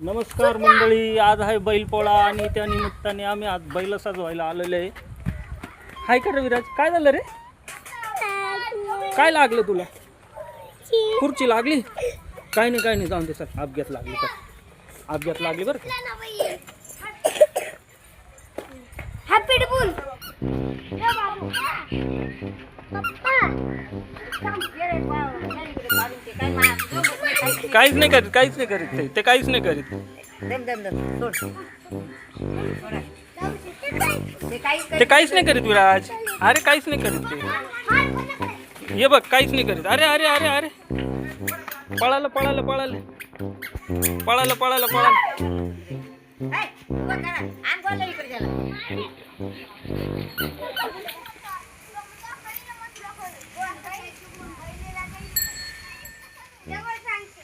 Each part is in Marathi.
नमस्कार मंडळी आज आहे बैलपोळा आणि त्या निमित्ताने आम्ही आज बैल सजवायला आलेले आहे हाय का रे विराज काय झालं रे काय लागलं तुला खुर्ची लागली काय नाही काय नाही जाऊन दे सर अपघात लागली तर अपघात लागली बरं का काहीच नाही करीत काहीच नाही करीत ते. ते काहीच नाही करीत. दम दम दम. सोड. ते काहीच नाही करीत विराज. अरे काहीच नाही करीत ते. ये बघ काहीच नाही करीत. अरे अरे अरे अरे. पळालं पळालं पळालं. पळालं पळालं पळालं ऐ, उभं करा. आण बोलला इकडे त्याला. पप्पा जेव का जेव ना ना फक्त एकच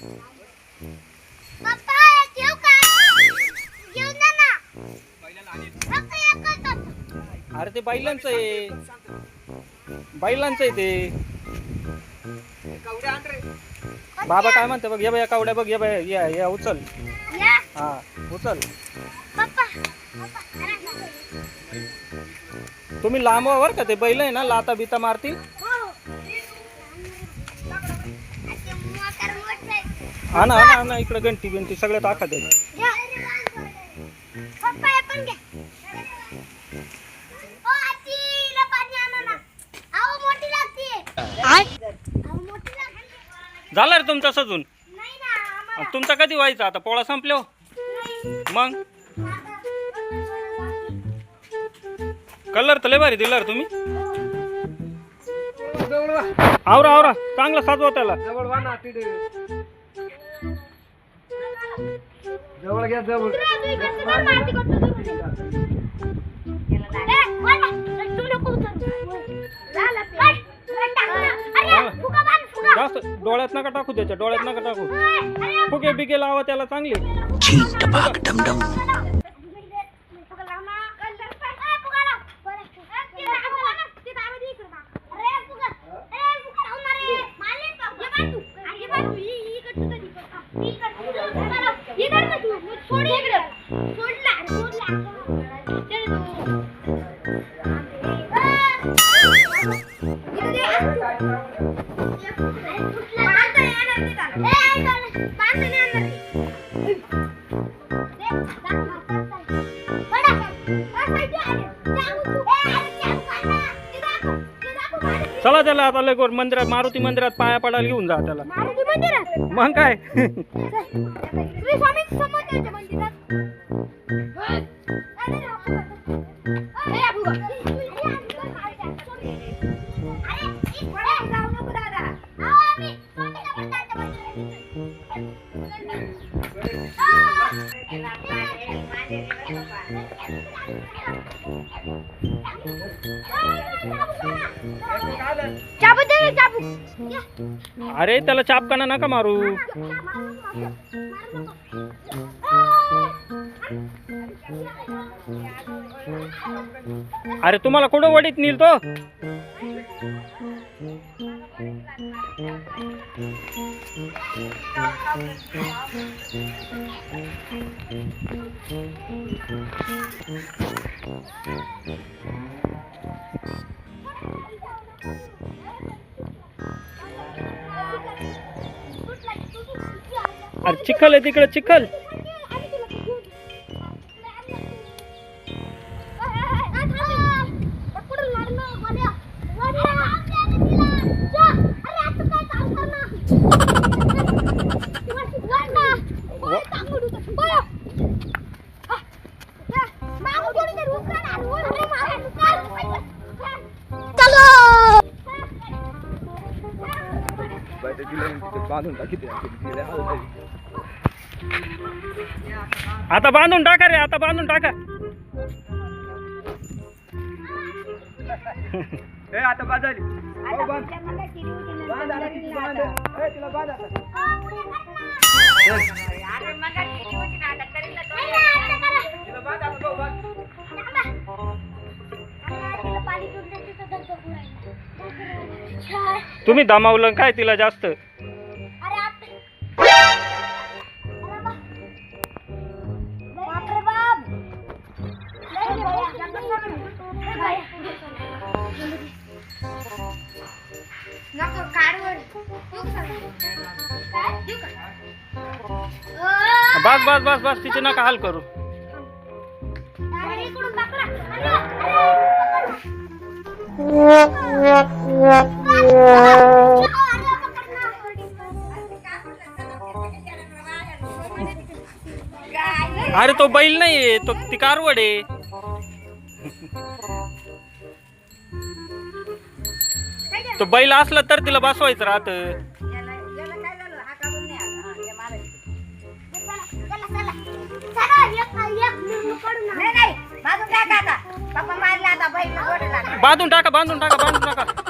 अरे ते बैलांचं आहे. बैलांचं आहे ते. बाबा काय म्हणते बघ ये बाया कावड्या बघ ये बाया या या उचल. हा उचल. तुम्ही लांब व्हा बरं का? ते बैल आहे ना लाता बिता मारतील. पाणी आणा ना. आव मोठी लागते आव मोठी लागते झालं रे तुमचा सजून? नाही ना आम्हाला. तुमचा कधी व्हायचा? आता पोळा संपलो मग? कलर तर लय भारी दिला रे तुम्ही. आवरा आवरा. चांगला साजवा त्याला. जवळ घ्या जवळ. जास्त डोळ्यात नका टाकू त्याच्या डोळ्यात नका टाकू. फुगे बिगे लावा त्याला चांगली. चला त्याला आता लगोर मंदिरात मारुती मंदिरात पाया पडायला घेऊन जा त्याला मग काय अरे चाबू. दे अरे त्याला चापकाना नका मारू. अरे तुम्हाला कुठं वडीत नेल तो अरे चिखल आहे तिकडे चिखल. आता बांधून टाका रे आता बांधून टाका. ए आता बाजारी हो, बांध. बांध आता किती बांध. ए, तिला बांध आता. अरे मग किती होती ना आता करील ना तो. तिला बांध आता, भाऊ, बांध. तुम्ही दमावलं काय तिला जास्त नको बस बस बस बस तिचे नका हाल करू. अरे तो बैल नाही तो ती कारवड आहे. तो बैल असला तर तिला बसवायचं राहत. बांधून टाका बांधून टाका बांधून टाका.